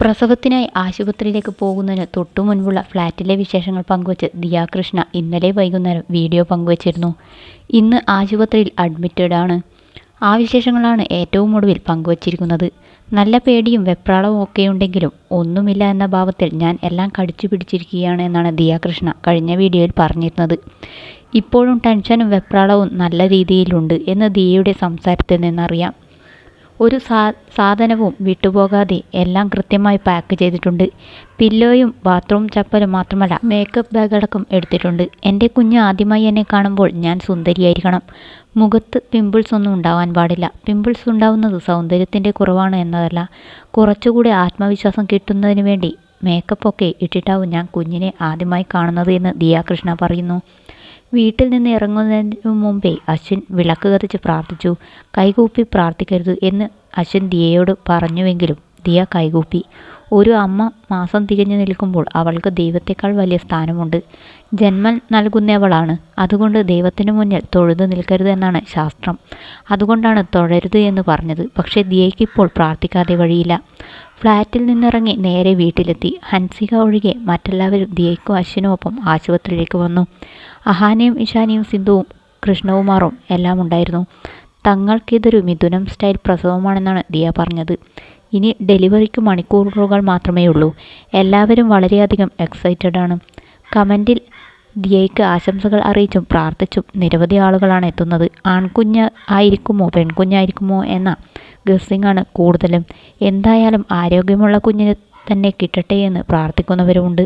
പ്രസവത്തിനായി ആശുപത്രിയിലേക്ക് പോകുന്നതിന് തൊട്ടു മുൻപുള്ള ഫ്ലാറ്റിലെ വിശേഷങ്ങൾ പങ്കുവച്ച് ദിയാകൃഷ്ണ ഇന്നലെ വൈകുന്നേരം വീഡിയോ പങ്കുവച്ചിരുന്നു. ഇന്ന് ആശുപത്രിയിൽ അഡ്മിറ്റഡ് ആണ്. ആ വിശേഷങ്ങളാണ് ഏറ്റവും ഒടുവിൽ പങ്കുവച്ചിരിക്കുന്നത്. നല്ല പേടിയും വെപ്രാളവും ഒക്കെ ഉണ്ടെങ്കിലും ഒന്നുമില്ല എന്ന ഭാവത്തിൽ ഞാൻ എല്ലാം കടിച്ചു പിടിച്ചിരിക്കുകയാണ് എന്നാണ് ദിയാകൃഷ്ണ കഴിഞ്ഞ വീഡിയോയിൽ പറഞ്ഞിരുന്നത്. ഇപ്പോഴും ടെൻഷനും വെപ്രാളവും നല്ല രീതിയിലുണ്ട് എന്ന് ദിയയുടെ സംസാരത്തിൽ നിന്നറിയാം. ഒരു സാ സാധനവും വിട്ടുപോകാതെ എല്ലാം കൃത്യമായി പാക്ക് ചെയ്തിട്ടുണ്ട്. പില്ലോയും ബാത്റൂം ചപ്പലും മാത്രമല്ല മേക്കപ്പ് ബാഗടക്കം എടുത്തിട്ടുണ്ട്. എന്റെ കുഞ്ഞ് ആദ്യമായി എന്നെ കാണുമ്പോൾ ഞാൻ സുന്ദരിയായിരിക്കണം. മുഖത്ത് പിമ്പിൾസ് ഒന്നും ഉണ്ടാവാൻ പാടില്ല. പിമ്പിൾസ് ഉണ്ടാവുന്നത് സൗന്ദര്യത്തിന്റെ കുറവാണ് എന്നതല്ല. കുറച്ചുകൂടി ആത്മവിശ്വാസം കിട്ടുന്നതിന് വേണ്ടി മേക്കപ്പൊക്കെ ഇട്ടിട്ടാവും ഞാൻ കുഞ്ഞിനെ ആദ്യമായി കാണുന്നത് എന്ന് ദിയാകൃഷ്ണ പറയുന്നു. വീട്ടിൽ നിന്ന് ഇറങ്ങുന്നതിന് മുമ്പേ അശ്വിൻ വിളക്ക് കത്തിച്ച് പ്രാർത്ഥിച്ചു. കൈകൂപ്പി പ്രാർത്ഥിക്കരുത് എന്ന് അശ്വിൻ ദിയയോട് പറഞ്ഞുവെങ്കിലും ദിയ കൈകൂപ്പി. ഒരു അമ്മ മാസം തികഞ്ഞു നിൽക്കുമ്പോൾ അവൾക്ക് ദൈവത്തെക്കാൾ വലിയ സ്ഥാനമുണ്ട്. ജന്മം നൽകുന്നവളാണ്. അതുകൊണ്ട് ദൈവത്തിന് മുന്നിൽ തൊഴുതു നിൽക്കരുത് എന്നാണ് ശാസ്ത്രം. അതുകൊണ്ടാണ് തൊഴരുത് എന്ന് പറഞ്ഞത്. പക്ഷേ ദിയയ്ക്കിപ്പോൾ പ്രാർത്ഥിക്കാതെ വഴിയില്ല. ഫ്ലാറ്റിൽ നിന്നിറങ്ങി നേരെ വീട്ടിലെത്തി. ഹൻസിക ഒഴികെ മറ്റെല്ലാവരും ദിയയ്ക്കും അശ്വിനും ഒപ്പം ആശുപത്രിയിലേക്ക് വന്നു. അഹാനയും ഇഷാനിയും സിന്ധുവും കൃഷ്ണകുമാറും എല്ലാം ഉണ്ടായിരുന്നു. തങ്ങൾക്കിതൊരു മിഥുനം സ്റ്റൈൽ പ്രസവമാണെന്നാണ് ദിയ പറഞ്ഞത്. ഇനി ഡെലിവറിക്ക് മണിക്കൂറുകൾ മാത്രമേ ഉള്ളൂ. എല്ലാവരും വളരെയധികം എക്സൈറ്റഡ് ആണ്. കമന്റിൽ ദിയയ്ക്ക് ആശംസകൾ അറിയിച്ചും പ്രാർത്ഥിച്ചും നിരവധി ആളുകളാണ് എത്തുന്നത്. ആൺകുഞ്ഞ് ആയിരിക്കുമോ പെൺകുഞ്ഞായിരിക്കുമോ എന്ന ഗസ്സിംഗ് ആണ് കൂടുതലും. എന്തായാലും ആരോഗ്യമുള്ള കുഞ്ഞിനെ തന്നെ കിട്ടട്ടെ എന്ന് പ്രാർത്ഥിക്കുന്നവരുമുണ്ട്.